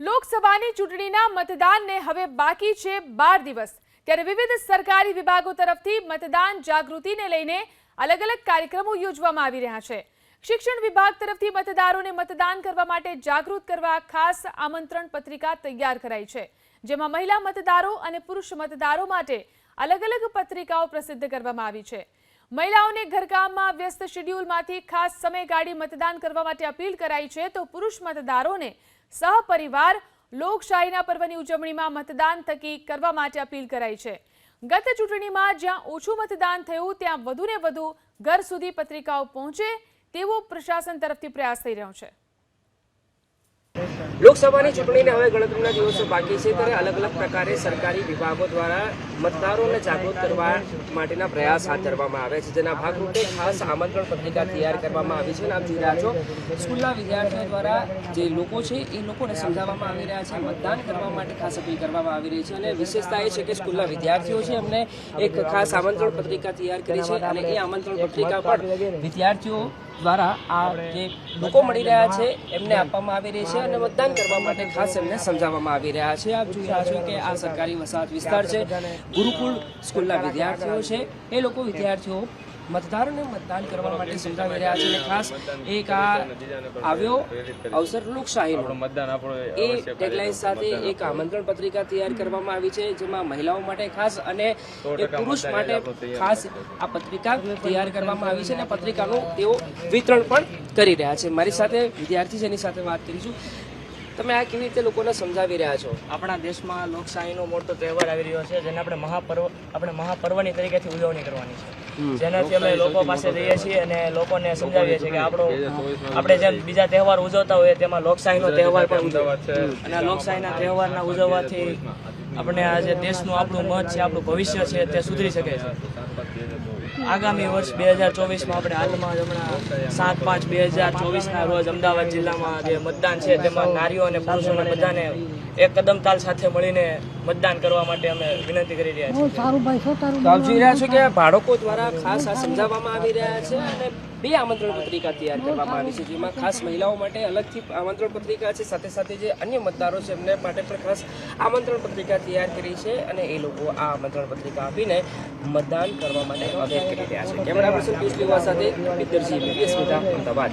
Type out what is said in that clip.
લોકસભાની ચૂંટણીના મતદાનને હવે બાકી છે બાર દિવસ. ત્યારે વિવિધ સરકારી વિભાગો તરફથી મતદાન જાગૃતિને લઈને અલગ અલગ કાર્યક્રમો યોજવામાં આવી રહ્યા છે. શિક્ષણ વિભાગ તરફથી મતદારોને મતદાન કરવા માટે જાગૃત કરવા ખાસ આમંત્રણ પત્રિકા તૈયાર કરાઈ છે, જેમાં મહિલા મતદારો અને પુરુષ મતદારો માટે અલગ અલગ પત્રિકાઓ પ્રસિદ્ધ કરવામાં આવી છે. મહિલાઓને ઘરકામમાં વ્યસ્ત શેડ્યુલમાંથી ખાસ સમય કાઢી મતદાન કરવા માટે અપીલ કરાઈ છે તો પુરુષ મતદારોને સહપરિવાર લોકશાહીના પર્વની ઉજવણીમાં મતદાન થકી કરવા માટે અપીલ કરાઈ છે. ગત ચૂંટણીમાં જ્યાં ઓછું મતદાન થયું, ત્યાં વધુને વધુ ઘર સુધી પત્રિકાઓ પહોંચે તેવો પ્રશાસન તરફથી પ્રયાસ થઈ રહ્યો છે. લોકસભાની ચૂંટણીને હવે ગણતરીના દિવસો બાકી છે ત્યારે અલગ અલગ પ્રકારે સરકારી વિભાગો દ્વારા મતદારોને જાગૃત કરવા માટેના પ્રયાસ હાથ ધરવામાં આવે છે. જેના ભાગરૂપે ખાસ આમંત્રણ પત્રિકા તૈયાર કરવામાં આવી છે. અને આપ જોઈ રહ્યા છો, સ્કૂલના વિદ્યાર્થીઓ દ્વારા જે લોકો છે, એ લોકોને સમજાવવામાં આવી રહ્યા છે. મતદાન કરવા માટે ખાસ અપીલ કરવામાં આવી રહી છે. અને વિશેષતા એ છે કે સ્કૂલના વિદ્યાર્થીઓ છે, એમને એક ખાસ આમંત્રણ પત્રિકા તૈયાર કરી છે. અને એ આમંત્રણ પત્રિકા પણ વિદ્યાર્થીઓ દ્વારા આ જે લોકો મળી રહ્યા છે, એમને આપવામાં આવી રહી છે. અને મતદાન કરવા માટે ખાસ એમને સમજાવવામાં આવી રહ્યા છે. આપ જોઈ રહ્યા છો કે આ સરકારી વસાહત વિસ્તાર છે. ગુરુકુળ સ્કૂલના વિદ્યાર્થીઓ છે. એ લોકો વિદ્યાર્થીઓ મતદારોને મતદાન કરવા માટે સમજાવી રહ્યા છે. ખાસ એક આ આવ્યો અવસર લોકશાહીનો. એ ટેગલાઇન સાથે એક આમંત્રણ પત્રિકા તૈયાર કરવામાં આવી છે, જેમાં મહિલાઓ માટે ખાસ અને પુરુષ માટે ખાસ આ પત્રિકા તૈયાર કરવામાં આવી છે. અને પત્રિકાનું તેઓ વિતરણ પણ કરી રહ્યા છે. મારી સાથે વિદ્યાર્થી જેની સાથે વાત કરીશું. તમે આ કેવી રીતે લોકોને સમજાવી રહ્યા છો? આપણા દેશમાં લોકશાહીનો મોટો તહેવાર આવી રહ્યો છે જેને આપણે મહાપર્વ આપણે મહાપર્વની તરીકેથી ઉજવણી કરવાની છે. જેનાથી અમે લોકો પાસે જઈએ છીએ અને લોકોને સમજાવીએ છીએ કે આપણો આપણે જેમ બીજા તહેવાર ઉજવતા હોઈએ તેમાં લોકશાહીનો તહેવાર પણ ઉજવવા અને લોકશાહીના તહેવારના ઉજવવાથી આપણે આ જે દેશનું આપણું મત છે, આપણું ભવિષ્ય છે, તે સુધરી શકે છે. આગામી વર્ષ બે હજાર ચોવીસમાં આપણે હાલમાં હમણાં સાત પાંચ બે હજાર ચોવીસના રોજ અમદાવાદ જિલ્લામાં જે મતદાન છે, તેમાં નારીઓ અને પુરુષોને બધાને એક કદમ તાલ સાથે મળીને મતદાન કરવા માટે અમે વિનંતી કરી રહ્યા છીએ. રહ્યા છો કે બાળકો દ્વારા ખાસ આ સમજાવવામાં આવી રહ્યા છે અને બે આમંત્રણ પત્રિકા તૈયાર કરવામાં આવી છે, જેમાં ખાસ મહિલાઓ માટે અલગથી આમંત્રણ પત્રિકા છે, સાથે સાથે જે અન્ય મતદારો છે, એમને માટે પણ ખાસ આમંત્રણ પત્રિકા તૈયાર કરી છે અને એ લોકો આ આમંત્રણ પત્રિકા આપીને મતદાન કરવા માટે અપીલ કરી રહ્યા છે. કેમેરા પર્સન પિયુષ લીવા સાથે અમદાવાદ.